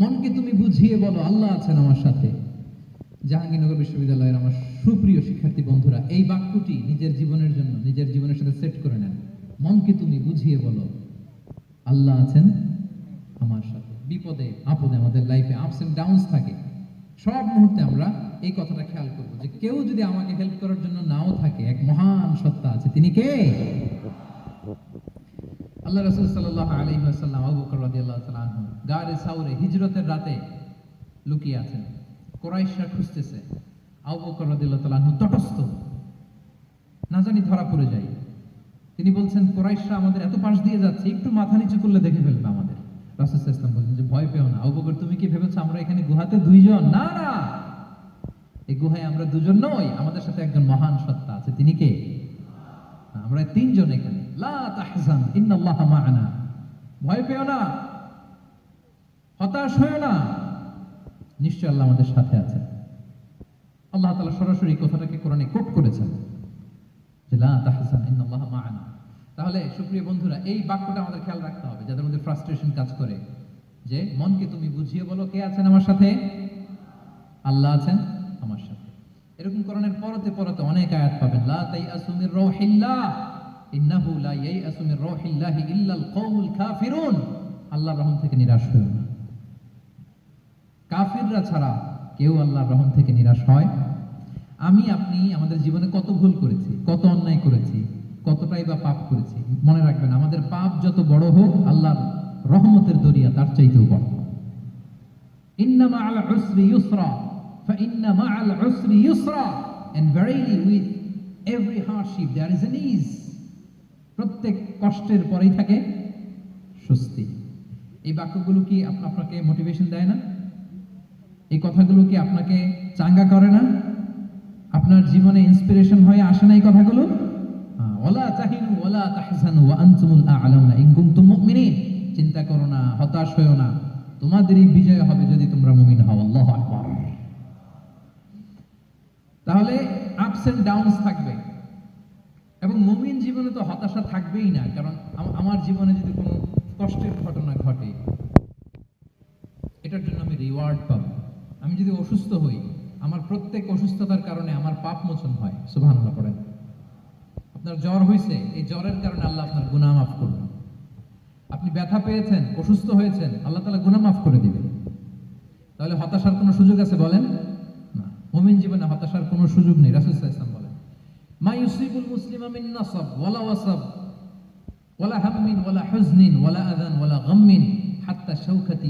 মনকে তুমি বুঝিয়ে বলো, আল্লাহ আছেন আমার সাথে। জাহাঙ্গীরনগর বিশ্ববিদ্যালয়ের আমার সুপ্রিয় শিক্ষার্থী বন্ধুরা, এই বাক্যটি নিজের জীবনের জন্য, নিজের জীবনের সাথে সেট করে নেন। মনকে তুমি বুঝিয়ে বলো, আল্লাহ আছেন আমার সাথে। বিপদে, আপদে আমাদের লাইফে আপস এন্ড ডাউনস থাকে। সব মুহূর্তে আমরা এই কথাটা খেয়াল করব যে কেউ যদি আমাকে হেল্প করার জন্য নাও থাকে, এক মহান সত্তা আছে, তিনি কে? আল্লাহ রাসূল সাল্লাল্লাহু আলাইহি গারে সাউরে হিজরতের রাতে লুকিয়ে আছেন। কোরাইশরা খুঁজতেছে তটস্থ। না জানি ধরা পড়ে যায়। তিনি বলছেন, কোরাইশরা আমাদের এত পাশ দিয়ে যাচ্ছে, একটু মাথা নিচু করলে দেখে ফেলবে আমাদের। ওয়াসাল্লাম বলছেন যে, ভয় পেও না। তুমি কি ভেবেছো আমরা এখানে গুহাতে দুইজন? না না। এই গুহায় আমরা দুজন নই। আমাদের সাথে একজন মহান সত্তা আছে। তিনি কে? আমরা তিনজন এখানে। লা তাহজান, ইন্নাল্লাহা মা'ানা। ভয় পেও না। হতাশ হয়েও না। নিশ্চয় আল্লাহ আমাদের সাথে আছেন। আল্লাহ তালা সরাসরি কথাটাকে কোরআনে কোট করেছেন তাহলে সুপ্রিয় বন্ধুরা, এই বাক্যটা আমাদের খেয়াল রাখতে হবে, যাদের মধ্যে ফ্রাস্ট্রেশন কাজ করে। যে, মনকে তুমি বুঝিয়ে বলো কে আছেন আমার সাথে? আল্লাহ আছেন আমার সাথে। এরকম করণের পরতে পরতে অনেক আয়াত পাবেন, লা তাইয়াসু মির রাউহিল্লাহ ইন্নাহু লা ইয়াইয়াসু মির রাউহিল্লাহ ইল্লাল কওমুল কাফিরুন। আল্লাহর রহম থেকে নিরাশ হয়ো না। কাফিররা ছাড়া কেউ আল্লাহর রহম থেকে নিরাশ হয় আমি আপনি আমাদের জীবনে কত ভুল করেছি কত অন্যায় করেছি কতটাই বা পাপ করেছি মনে রাখবেন আমাদের পাপ যত বড় হোক আল্লাহর রহমতের দরিয়া তার চাইতেও বড় ইন্না মা'আল উসরি ইউসরা فإن مع العسر يسرا and verily with every hardship there is an ease প্রত্যেক কষ্টের পরেই থাকে স্বস্তি এই বাক্যগুলো কি আপ- আপনাকে মোটিভেশন দেয় না এই কথাগুলো কি আপনাকে চাঙ্গা করে না? আপনার জীবনে ইন্সপিরেশন হয়ে আসে না এই কথাগুলো? ওয়ালা তাহিনু ওয়ালা তাহজানু, ওয়া আনতুমুল আ'লাউনা ইন চিন্তা করো না, হতাশ হয়ো না। তোমাদেরই বিজয় হবে যদি তোমরা মুমিন হও। আল্লাহু তাহলে আপস এন্ড ডাউনস থাকবে। এবং মুমিন জীবনে তো হতাশা থাকবেই না। কারণ আমার জীবনে যদি কোনো কষ্টের ঘটনা ঘটে, এটার জন্য আমি রিওয়ার্ড পাবো। আমি যদি অসুস্থ হই, আমার প্রত্যেক অসুস্থতার কারণে আমার পাপ মোচন হয়। সুবহানাল্লাহ পড়েন। আপনার জ্বর হয়েছে এই জ্বরের কারণে আল্লাহ আপনার গুনাহ মাফ করবেন। আপনি ব্যথা পেয়েছেন, অসুস্থ হয়েছেন, আল্লাহ তাআলা গুনাহ মাফ করে দিবেন। তাহলে হতাশার কোনো সুযোগ আছে বলেন? না। মুমিন জীবনে হতাশার কোনো সুযোগ নেই, রাসূল ওয়াসাল্লাম বলেন, মা ইউসিবুল মুসলিমা মিন নাসাব, ওয়ালা ওয়াসাব, ওয়ালা হাম্মিন, ওয়ালা হুজনিন, ওয়ালা আযান, ওয়ালা গাম্মিন, হাত্তা শাওকাতি